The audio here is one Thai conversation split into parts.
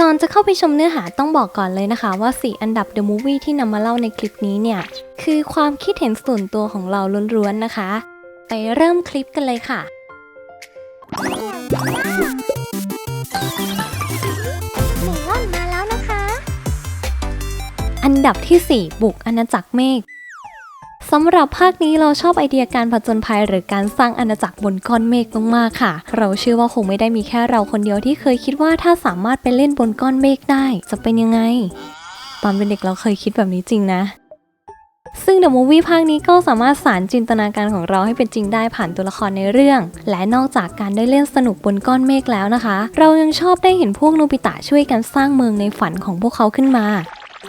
ก่อนจะเข้าไปชมเนื้อหาต้องบอกก่อนเลยนะคะ ว่า 4 อันดับ The Movie ที่นำมาเล่าในคลิปนี้เนี่ย คือความคิดเห็นส่วนตัวของเราล้วนๆนะคะ ไปเริ่มคลิปกันเลยค่ะเมลอนมาแล้วนะคะอันดับที่ 4 บุกอาณาจักรเมฆ สำหรับภาคนี้เราชอบไอเดียการผจญภัยหรือการสร้างอาณาจักรบนก้อนเมฆมากๆค่ะ เราเชื่อว่าคงไม่ได้มีแค่เราคนเดียวที่เคยคิดว่าถ้าสามารถไปเล่นบนก้อนเมฆได้ จะเป็นยังไง ตอนเป็นเด็กเราเคยคิดแบบนี้จริงนะซึ่งเดอะมูวี่ภาคนี้ก็สามารถสารจินตนาการของเราให้เป็นจริงได้ผ่านตัวละครในเรื่อง และนอกจากการได้เล่นสนุกบนก้อนเมฆแล้วนะคะ เรายังชอบได้เห็นพวกโนบิตะช่วยกันสร้างเมืองในฝันของพวกเขาขึ้นมา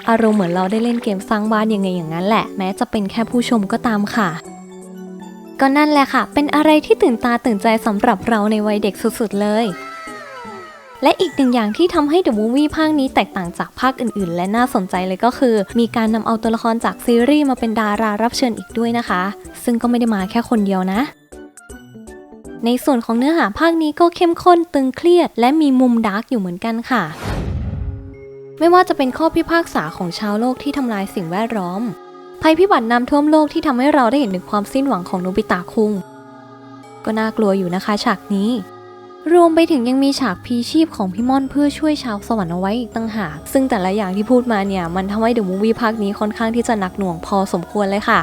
อารมณ์เหมือนเราได้เล่นเกมสร้างบ้านยังไงอย่างนั้นแหละ แม้จะเป็นแค่ผู้ชมก็ตามค่ะ ก็นั่นแหละค่ะ เป็นอะไรที่ตื่นตาตื่นใจสำหรับเราในวัยเด็กสุดๆเลย และอีกหนึ่งอย่างที่ทำให้ The Movie ภาคนี้แตกต่างจากภาคอื่นๆ และน่าสนใจเลยก็คือ มีการนำเอาตัวละครจากซีรีส์มาเป็นดารารับเชิญอีกด้วยนะคะ ซึ่งก็ไม่ได้มาแค่คนเดียวนะในส่วนของเนื้อหาภาคนี้ก็เข้มข้นตึงเครียด และมีมุมดาร์กอยู่เหมือนกันค่ะ ไม่ว่าจะเป็นข้อพิพากษาของชาวโลกที่ทำลายสิ่งแวดล้อม ภัยพิบัติน้ำท่วมโลกที่ทำให้เราได้เห็นถึงความสิ้นหวังของโนบิตะคุง ก็น่ากลัวอยู่นะคะฉากนี้ รวมไปถึงยังมีฉากพีชีพของพี่ม่อนเพื่อช่วยชาวสวรรค์เอาไว้อีกตั้งหาก ซึ่งแต่ละอย่างที่พูดมาเนี่ยมันทำให้เดอะมูวี่ภาคนี้ค่อนข้างที่จะหนักหน่วงพอสมควรเลยค่ะ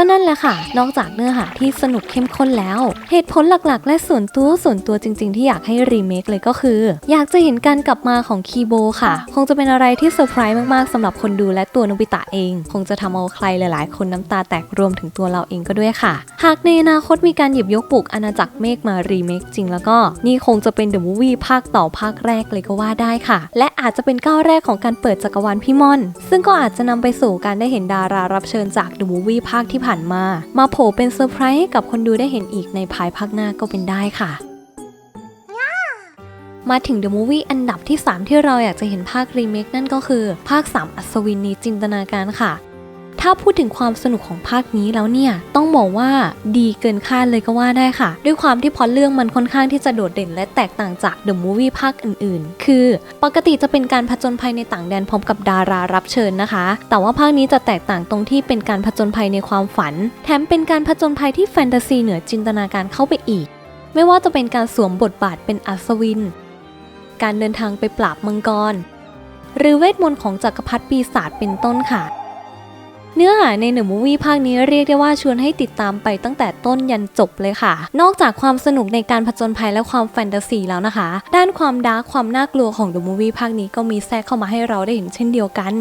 ก็นั่นแหละค่ะ นอกจากเนื้อหาที่สนุกเข้มข้นแล้ว เหตุผลหลักๆ และส่วนตัวส่วนตัวจริง ๆ ที่อยากให้รีเมคเลยก็คือ อยากจะเห็นการกลับมาของคีโบค่ะ คงจะเป็นอะไรที่เซอร์ไพรส์มากๆสำหรับคนดูและตัวโนบิตะเอง คงจะทำเอาใครหลาย ๆ คนน้ำตาแตกรวมถึงตัวเราเองก็ด้วยค่ะ หากในอนาคตมีการหยิบยกปลุกอาณาจักรเมฆมารีเมคจริงแล้วก็ นี่คงจะเป็นเดอะมูวี่ภาคต่อภาคแรกเลยก็ว่าได้ค่ะ และอาจจะเป็นก้าวแรกของการเปิดจักรวาลพี่มอน ซึ่งก็อาจจะนำไปสู่การได้เห็นดารารับเชิญจากเดอะมูวี่ภาคที่ผ่านมา มาโผล่เป็นเซอร์ไพรส์ให้กับคนดูได้เห็นอีกในภายภาคหน้าก็เป็นได้ค่ะ มาถึง The Movie อันดับที่ 3 ที่เราอยากจะเห็นภาครีเมคนั่นก็คือ ภาค 3 อัศวินนีจินตนาการค่ะ ถ้าพูดถึงความสนุกของภาคนี้แล้วเนี่ย ต้องบอกว่าดีเกินคาดเลยก็ว่าได้ค่ะ ด้วยความที่พอเรื่องมันค่อนข้างที่จะโดดเด่นและแตกต่างจาก The Movie ภาคอื่นๆ คือ ปกติจะเป็นการผจญภัยในต่างแดนพร้อมกับดารารับเชิญนะคะ แต่ว่าภาคนี้จะแตกต่างตรงที่เป็นการผจญภัยในความฝัน แถมเป็นการผจญภัยที่แฟนตาซีเหนือจินตนาการเข้าไปอีก ไม่ว่าจะเป็นการสวมบทบาทเป็นอัศวิน การเดินทางไปปราบมังกร หรือเวทมนต์ของจักรพรรดิปีศาจเป็นต้นค่ะ เนื้อหาในหนึ่งมูวี่ภาคนี้เรียกได้ว่าชวนให้ติดตามไปตั้งแต่ต้นยันจบเลยค่ะ นอกจากความสนุกในการผจญภัยและความแฟนตาซีแล้วนะคะ ด้านความดาร์กความน่ากลัวของเดอะมูวี่ภาคนี้ก็มีแทรกเข้ามาให้เราได้เห็นเช่นเดียวกัน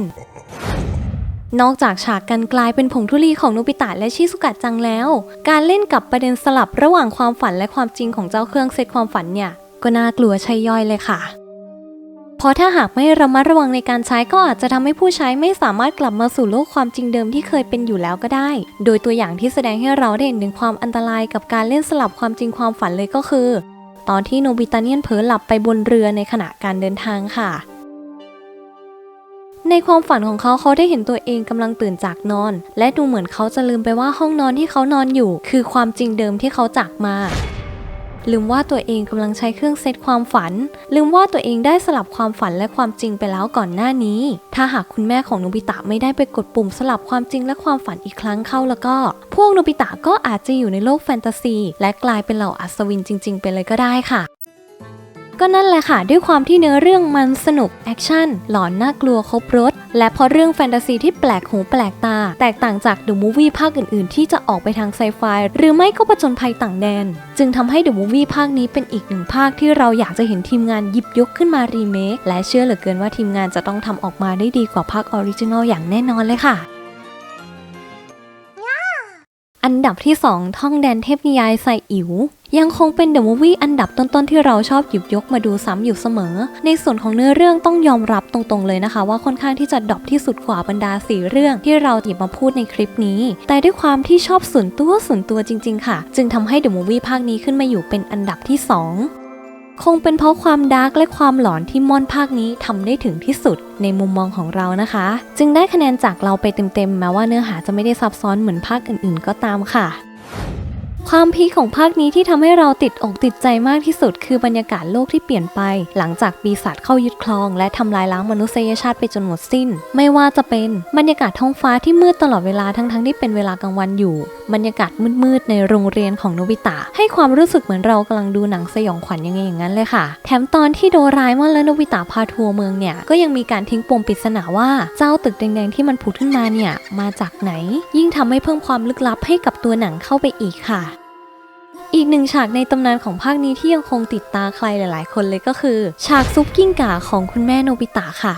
นอกจากฉากการกลายเป็นผงธุลีของโนบิตะและชิซุกะจังแล้ว การเล่นกับประเด็นสลับระหว่างความฝันและความจริงของเจ้าเครื่องเซตความฝันเนี่ย ก็น่ากลัวใช่ย่อยเลยค่ะ เพราะถ้าหากไม่ระมัดระวังในการใช้ก็อาจจะทำให้ผู้ใช้ไม่สามารถกลับมาสู่โลกความจริงเดิมที่เคยเป็นอยู่แล้วก็ได้ โดยตัวอย่างที่แสดงให้เราได้เห็นถึงความอันตรายกับการเล่นสลับความจริงความฝันเลยก็คือ ตอนที่โนบิตาเนียนเผลอหลับไปบนเรือในขณะการเดินทางค่ะในความฝันของเขาเขาได้เห็นตัวเองกำลังตื่นจากนอน และดูเหมือนเขาจะลืมไปว่าห้องนอนที่เขานอนอยู่ คือความจริงเดิมที่เขาจากมา ลืมว่าตัวเองกำลังใช้เครื่องเซตความฝัน ลืมว่าตัวเองได้สลับความฝันและความจริงไปแล้วก่อนหน้านี้ ถ้าหากคุณแม่ของโนบิตะไม่ได้ไปกดปุ่มสลับความจริงและความฝันอีกครั้งเข้าแล้วก็ พวกโนบิตะก็อาจจะอยู่ในโลกแฟนตาซี และกลายเป็นเหล่าอัศวินจริง ๆ ไปเลยก็ได้ค่ะ ก็นั่นแหละค่ะ ด้วยความที่เนื้อเรื่องมันสนุก แอคชั่น หลอนน่ากลัวครบรถ และเพราะเรื่องแฟนตาซีที่แปลกหูแปลกตา แตกต่างจากเดอะมูฟวี่ภาคอื่นๆ ที่จะออกไปทางไซไฟหรือไม่ก็ผจญภัยต่างแดน จึงทำให้เดอะมูฟวี่ภาคนี้เป็นอีกหนึ่งภาคที่เราอยากจะเห็นทีมงานหยิบยกขึ้นมารีเมคและเชื่อเหลือเกินว่าทีมงานจะต้องทำออกมาได้ดีกว่าภาคออริจินอลอย่างแน่นอนเลยค่ะ อันดับที่ 2 ท่องแดนเทพนิยายใส่อิ๋วยังคงเป็นเดอะมูฟวี่อันดับต้นๆที่เราชอบหยิบยกมาดูซ้ำอยู่เสมอ ในส่วนของเนื้อเรื่องต้องยอมรับตรงๆเลยนะคะ ว่าค่อนข้างที่จะดรอปที่สุดกว่าบรรดาสี่เรื่องที่เราหยิบมาพูดในคลิปนี้ แต่ด้วยความที่ชอบส่วนตัวส่วนตัวจริง ๆ ค่ะ จึงทำให้เดอะมูฟวี่ภาคนี้ขึ้นมาอยู่เป็นอันดับที่ 2 คงเป็นเพราะความดาร์กและความหลอนที่ม่อนภาคนี้ทำได้ถึงที่สุดในมุมมองของเรานะคะ จึงได้คะแนนจากเราไปเต็มๆแม้ว่าเนื้อหาจะไม่ได้ซับซ้อนเหมือนภาคอื่นๆ ก็ตามค่ะ ความพีคของภาคนี้ที่ทำให้เราติดอกติดใจมากที่สุด คือบรรยากาศโลกที่เปลี่ยนไป หลังจากปีศาจเข้ายึดครอง และทำลายล้างมนุษยชาติไปจนหมดสิ้น ไม่ว่าจะเป็นบรรยากาศท้องฟ้าที่มืดตลอดเวลาทั้งๆที่เป็นเวลากลางวันอยู่ บรรยากาศมืดๆในโรงเรียนของโนบิตะ ให้ความรู้สึกเหมือนเรากำลังดูหนังสยองขวัญยังไงอย่างนั้นเลยค่ะ แถมตอนที่โดราเอมอนและโนบิตะพาทัวร์เมืองเนี่ยก็ยังมีการทิ้งปมปริศนาว่าเจ้าตึกแดงๆที่มันผุดขึ้นมาเนี่ยมาจากไหน ยิ่งทำให้เพิ่มความลึกลับให้กับตัวหนังเข้าไปอีกค่ะ อีกหนึ่งฉากในตำนานของภาคนี้ที่ยังคงติดตาใครหลาย ๆ คนเลยก็คือ ฉากซุปกิ้งก่าของคุณแม่โนบิตะค่ะ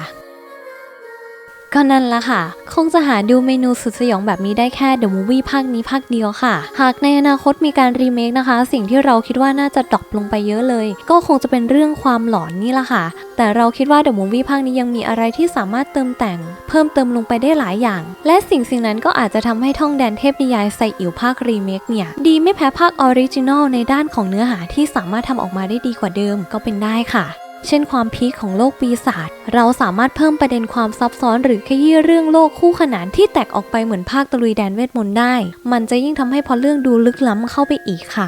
ก็นั่นละค่ะ คงจะหาดูเมนูสุดสยองแบบนี้ได้แค่ The Movie ภาคนี้ภาคเดียวค่ะ หากในอนาคตมีการรีเมคนะคะ สิ่งที่เราคิดว่าน่าจะดรอปลงไปเยอะเลย ก็คงจะเป็นเรื่องความหลอนนี่ละค่ะ แต่เราคิดว่า The Movie ภาคนี้ยังมีอะไรที่สามารถเติมแต่ง เพิ่มเติมลงไปได้หลายอย่าง และสิ่งสิ่งนั้นก็อาจจะทำให้ท่องแดนเทพนิยายใส่อิ๋วภาครีเมคเนี่ยดีไม่แพ้ภาคออริจินอลในด้านของเนื้อหาที่สามารถทำออกมาได้ดีกว่าเดิมก็เป็นได้ค่ะ เช่นความพีคของโลกปีศาจ เราสามารถเพิ่มประเด็นความซับซ้อนหรือขยี้เรื่องโลกคู่ขนานที่แตกออกไปเหมือนภาคตะลุยแดนเวทมนต์ได้ มันจะยิ่งทำให้พอเรื่องดูลึกล้ำเข้าไปอีกค่ะ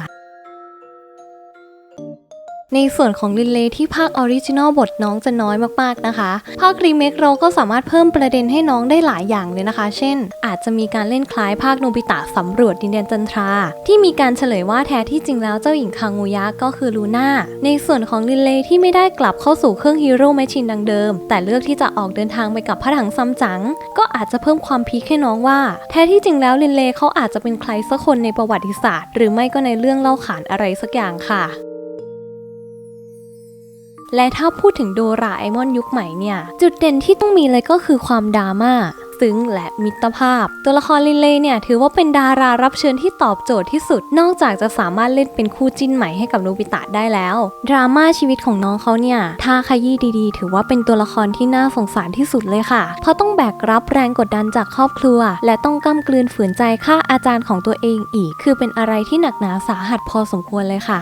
ในส่วนของลินเลที่ภาคออริจินอลบทน้องจะน้อยมากๆนะคะ ภาครีเมคเราก็สามารถเพิ่มประเด็นให้น้องได้หลายอย่างเลยนะคะ เช่น อาจจะมีการเล่นคล้ายภาคโนบิตะสำรวจดินแดนจันทรา ที่มีการเฉลยว่าแท้ที่จริงแล้วเจ้าหญิงคางูยะก็คือลูน่า ในส่วนของลินเลที่ไม่ได้กลับเข้าสู่เครื่องฮีโร่แมชชีนดังเดิม แต่เลือกที่จะออกเดินทางไปกับพระถังซัมจั๋งก็อาจจะเพิ่มความพีคให้น้องว่า แท้ที่จริงแล้วลินเลเขาอาจจะเป็นใครสักคนในประวัติศาสตร์ หรือไม่ก็ในเรื่องเล่าขานอะไรสักอย่างค่ะ และถ้าพูดถึงโดราเอมอนยุคใหม่เนี่ย จุดเด่นที่ต้องมีเลยก็คือความดราม่าซึ้งและมิตรภาพ ตัวละครลินเลเนี่ยถือว่าเป็นดารารับเชิญที่ตอบโจทย์ที่สุด นอกจากจะสามารถเล่นเป็นคู่จิ้นใหม่ให้กับโนบิตะได้แล้ว ดราม่าชีวิตของน้องเขาเนี่ยถ้าขยี้ดีๆ ถือว่าเป็นตัวละครที่น่าสงสารที่สุดเลยค่ะ เพราะต้องแบกรับแรงกดดันจากครอบครัว และต้องก้ากลืนฝืนใจฆ่าอาจารย์ของตัวเองอีก คือเป็นอะไรที่หนักหนาสาหัสพอสมควรเลยค่ะ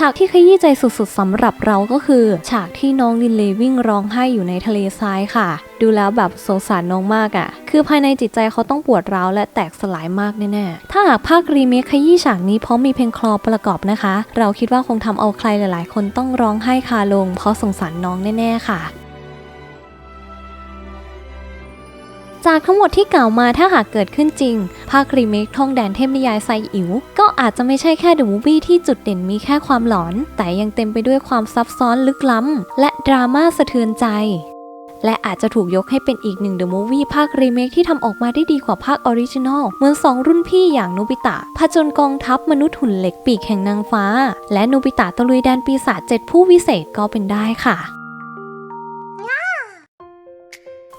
ฉากที่ขยี้ใจสุดๆสำหรับเราก็คือ ฉากที่น้องลินเลวิ่งร้องไห้อยู่ในทะเลทรายค่ะ ดูแล้วแบบสงสารน้องมากอะ่ะ คือภายในจิตใจเขาต้องปวดร้าวและแตกสลายมากแน่ๆ ถ้าหากภาครีเมคขยี้ฉากนี้เพราะมีเพลงคลอประกอบนะคะ เราคิดว่าคงทำเอาใครหลายๆ คนต้องร้องไห้คาลง เพราะสงสารน้องแน่ๆค่ะ จากทั้งหมดที่กล่าวมาถ้าหากเกิดขึ้นจริง ภาครีเมคท่องแดนเทพนิยายไซอิ๋วก็อาจจะไม่ใช่แค่เดอะมูฟวี่ที่จุดเด่นมีแค่ความหลอน แต่ยังเต็มไปด้วยความซับซ้อนลึกล้ำ และดราม่าสะเทือนใจ และอาจจะถูกยกให้เป็นอีกหนึ่งเดอะมูฟวี่ภาครีเมคที่ทำออกมาได้ดีกว่าภาคออริจินอลเหมือนสองรุ่นพี่อย่างโนบิตะผจญกองทัพมนุษย์หุ่นเหล็กปีกแห่งนางฟ้า และโนบิตะตะลุยแดนปีศาจเจ็ดผู้วิเศษก็เป็นได้ค่ะ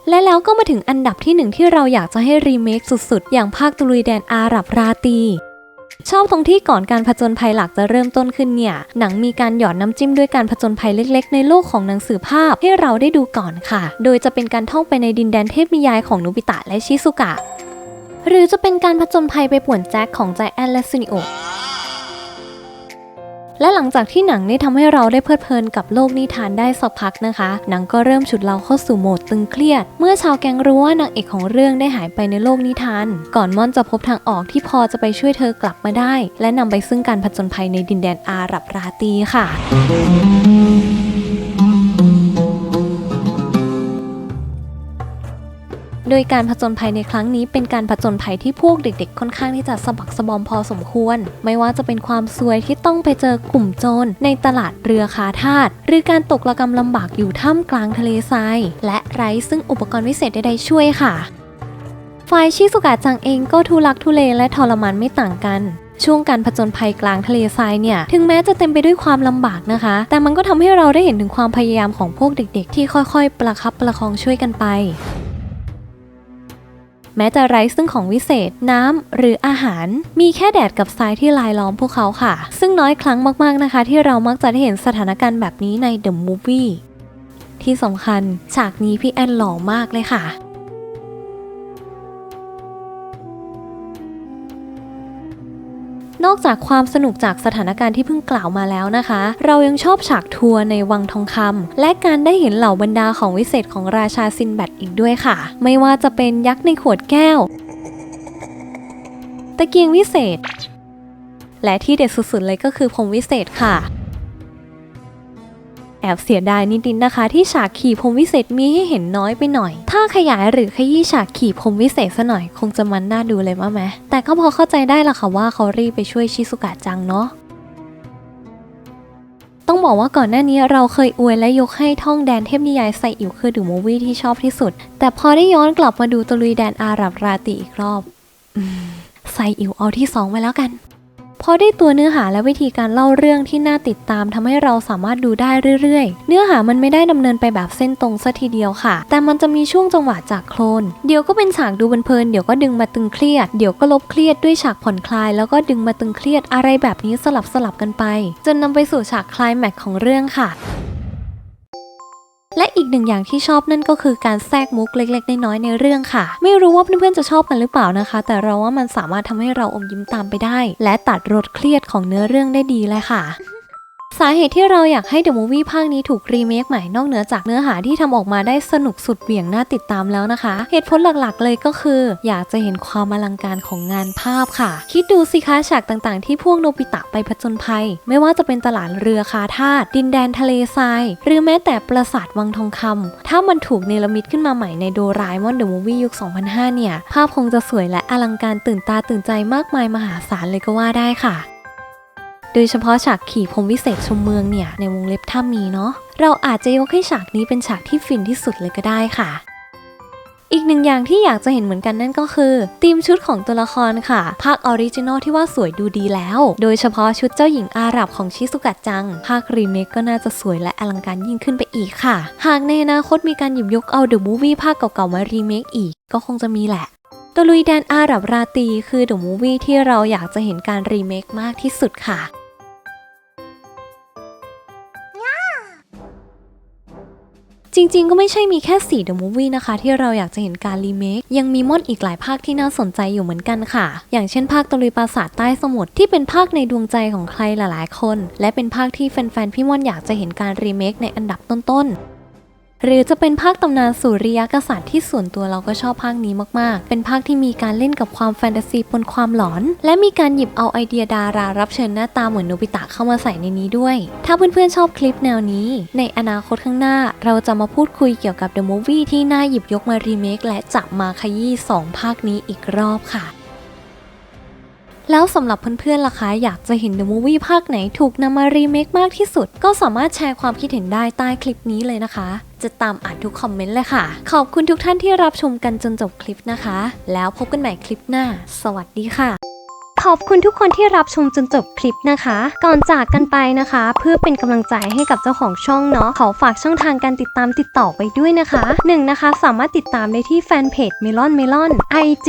และแล้วก็มาถึงอันดับที่หนึ่งที่เราอยากจะให้รีเมคสุดๆ อย่างภาคตะลุยแดนอาหรับราตี ชอบตรงที่ก่อนการผจญภัยหลักจะเริ่มต้นขึ้นเนี่ย หนังมีการหยอดน้ำจิ้มด้วยการผจญภัยเล็กๆ ในโลกของหนังสือภาพให้เราได้ดูก่อนค่ะ โดยจะเป็นการท่องไปในดินแดนเทพนิยายของนุบิตะและชิซุกะ หรือจะเป็นการผจญภัยไปป่วนแจ็คของใจแอนและซูนิโอ และหลังจากที่หนังได้ทำให้เราได้เพลิดเพลินกับโลกนิทานได้สักพักนะคะ หนังก็เริ่มฉุดเราเข้าสู่โหมดตึงเครียด เมื่อชาวแก๊งรู้ว่านางเอกของเรื่องได้หายไปในโลกนิทาน ก่อนม่อนจะพบทางออกที่พอจะไปช่วยเธอกลับมาได้ และนำไปซึ่งการผจญภัยในดินแดนอาหรับราตีค่ะ โดยการผจญภัยในครั้งนี้เป็นการผจญภัยที่พวกเด็กๆ ค่อนข้างที่จะสะบักสะบอมพอสมควร ไม่ว่าจะเป็นความซวยที่ต้องไปเจอกลุ่มโจรในตลาดเรือคาทาสหรือการตกระกำลำบากอยู่ท่ามกลางทะเลทราย และไร้ซึ่งอุปกรณ์วิเศษใดๆช่วยค่ะ ฝ่ายชิสุกะจังเองก็ทุลักทุเลและทรมานไม่ต่างกันช่วงการผจญภัยกลางทะเลทรายเนี่ย ถึงแม้จะเต็มไปด้วยความลำบากนะคะ แต่มันก็ทำให้เราได้เห็นถึงความพยายามของพวกเด็กๆ ที่ค่อยๆ ประคับประคองช่วยกันไป แม้จะไร้ซึ่งของวิเศษ น้ำหรืออาหาร มีแค่แดดกับทรายที่ลายล้อมพวกเขาค่ะ ซึ่งน้อยครั้งมากๆนะคะ ที่เรามักจะได้เห็นสถานการณ์แบบนี้ในเดอะมูฟวี่ที่สำคัญฉากนี้พี่แอนหล่อมากเลยค่ะ นอกจากความสนุกจากสถานการณ์ที่เพิ่งกล่าวมาแล้วนะคะ เรายังชอบฉากทัวร์ในวังทองคำและการได้เห็นเหล่าบรรดาของวิเศษของราชาซินแบดอีกด้วยค่ะ ไม่ว่าจะเป็นยักษ์ในขวดแก้ว ตะเกียงวิเศษ และที่เด็ดสุดๆเลยก็คือพรมวิเศษค่ะ แอบเสียดายนิดๆนะคะ ที่ฉากขี่พรมวิเศษมีให้เห็นน้อยไปหน่อย ถ้าขยายหรือขยี้ฉากขี่พรมวิเศษซะหน่อย คงจะมันน่าดูเลยว่าไหมแต่ก็พอเข้าใจได้ละค่ะว่าเขารีบไปช่วยชิสุกะจังเนาะต้องบอกว่าก่อนหน้านี้เราเคยอวยและยกให้ท่องแดนเทพนิยายไซอิ๋วคือดูมูวี่ที่ชอบที่สุด แต่พอได้ย้อนกลับมาดูตะลุยแดนอาหรับราตีอีกรอบไซอิ๋วเอาที่สองไปแล้วกัน พอได้ตัวเนื้อหาและวิธีการเล่าเรื่องที่น่าติดตามทำให้เราสามารถดูได้เรื่อยๆ เนื้อหามันไม่ได้ดำเนินไปแบบเส้นตรงซะทีเดียวค่ะ แต่มันจะมีช่วงจังหวะจากโคลน เดี๋ยวก็เป็นฉากดูเพลินเดี๋ยวก็ดึงมาตึงเครียด เดี๋ยวก็ลบเครียดด้วยฉากผ่อนคลาย แล้วก็ดึงมาตึงเครียดอะไรแบบนี้สลับสลับกันไป จนนำไปสู่ฉากคลายแม็กของเรื่องค่ะ และอีกหนึ่งอย่างที่ชอบนั่นก็คือการแทรกมุกเล็กๆ น้อยๆในเรื่องค่ะ ไม่รู้ว่าเพื่อนๆจะชอบกันหรือเปล่านะคะ แต่เราว่ามันสามารถทำให้เราอมยิ้มตามไปได้ และตัดรสเครียดของเนื้อเรื่องได้ดีเลยค่ะ สาเหตุที่เราอยากให้ The Movie ภาคนี้ถูกรีเมคใหม่นอกเหนือจากเนื้อหาที่ทำออกมาได้สนุกสุดเหวี่ยงน่าติดตามแล้วนะคะ เหตุผลหลักๆ เลยก็คือ อยากจะเห็นความอลังการของงานภาพค่ะ คิดดูสิคะฉากต่างๆ ที่พวกโนบิตะไปผจญภัย ไม่ว่าจะเป็นตลาดเรือคาทาดินแดนทะเลทราย หรือแม้แต่ปราสาทวังทองคำถ้ามันถูกเนรมิตขึ้นมาใหม่ในโดราเอมอนเดอะมูวี่ยุค 2005 เนี่ย ภาพคงจะสวยและอลังการตื่นตาตื่นใจมากมายมหาศาลเลยก็ว่าได้ค่ะ โดยเฉพาะฉากขี่พรมวิเศษชมเมืองเนี่ยในวงเล็บถ้ามีเนาะเราอาจจะยกให้ฉากนี้เป็นฉากที่ฟินที่สุดเลยก็ได้ค่ะ อีกหนึ่งอย่างที่อยากจะเห็นเหมือนกันนั่นก็คือธีมชุดของตัวละครค่ะ ภาคออริจินอลที่ว่าสวยดูดีแล้ว โดยเฉพาะชุดเจ้าหญิงอาหรับของชิซุกะจัง ภาครีเมคก็น่าจะสวยและอลังการยิ่งขึ้นไปอีกค่ะ หากในอนาคตมีการหยิบยกเอาเดอะมูฟวี่ภาคเก่าๆมารีเมคอีก ก็คงจะมีแหละตะลุยแดนอาหรับราตีคือเดอะมูฟวี่ที่เราอยากจะเห็นการรีเมคมากที่สุดค่ะ จริงๆ ก็ไม่ใช่มีแค่4 The Movie นะคะ ที่เราอยากจะเห็นการรีเมค ยังมีมดอนอีกหลายภาคที่น่าสนใจอยู่เหมือนกันค่ะ อย่างเช่นภาคตะลุยปราสาทใต้สมุทรที่เป็นภาคในดวงใจของใครหลายๆ คน และเป็นภาคที่แฟนๆ พี่มอนอยากจะเห็นการรีเมคในอันดับต้นๆ หรือจะเป็นภาคตำนานสุริยกษัตริย์ที่ส่วนตัวเราก็ชอบภาคนี้มากๆ เป็นภาคที่มีการเล่นกับความแฟนตาซีปนความหลอน และมีการหยิบเอาไอเดียดารารับเชิญหน้าตาเหมือนโนบิตะเข้ามาใส่ในนี้ด้วย ถ้าเพื่อนๆชอบคลิปแนวนี้ ในอนาคตข้างหน้าเราจะมาพูดคุยเกี่ยวกับ The Movie ที่น่าหยิบยกมารีเมคและจับมาขยี้สองภาคนี้อีกรอบค่ะ แล้วสำหรับเพื่อนๆล่ะคะอยากจะเห็น The Movie ภาคไหนถูกนำมารีเมคมากที่สุด ก็สามารถแชร์ความคิดเห็นได้ใต้คลิปนี้เลยนะคะ จะตามอ่านทุกคอมเมนต์เลยค่ะ ขอบคุณทุกท่านที่รับชมกันจนจบคลิปนะคะ แล้วพบกันใหม่คลิปหน้า สวัสดีค่ะ ขอบคุณทุกคนที่รับชมจนจบคลิปนะคะ ก่อนจากกันไปนะคะ เพื่อเป็นกำลังใจให้กับเจ้าของช่องเนาะขอฝากช่องทางการติดตามติดต่อไปด้วยนะคะหนึ่งนะคะสามารถติดตามได้ที่แฟนเพจ Melon Melon IG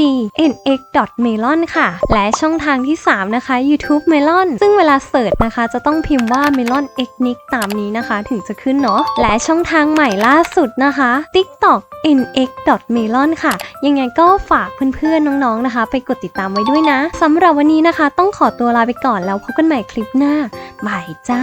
nx melon ค่ะ และช่องทางที่ 3 นะคะ YouTube Melon ซึ่งเวลาเสิร์ชนะคะ จะต้องพิมพ์ว่า Melon x n i c ตามนี้นะคะ ถึงจะขึ้นเนาะและช่องทางใหม่ล่าสุดนะคะ TikTok nx melon ค่ะ ยังไงก็ฝากเพื่อนๆน้องๆนะคะ ไปกดติดตามไว้ด้วยนะสำหรับวันนี้นะคะ ต้องขอตัวลาไปก่อนแล้วพบกันใหม่คลิปหน้าบายจ้า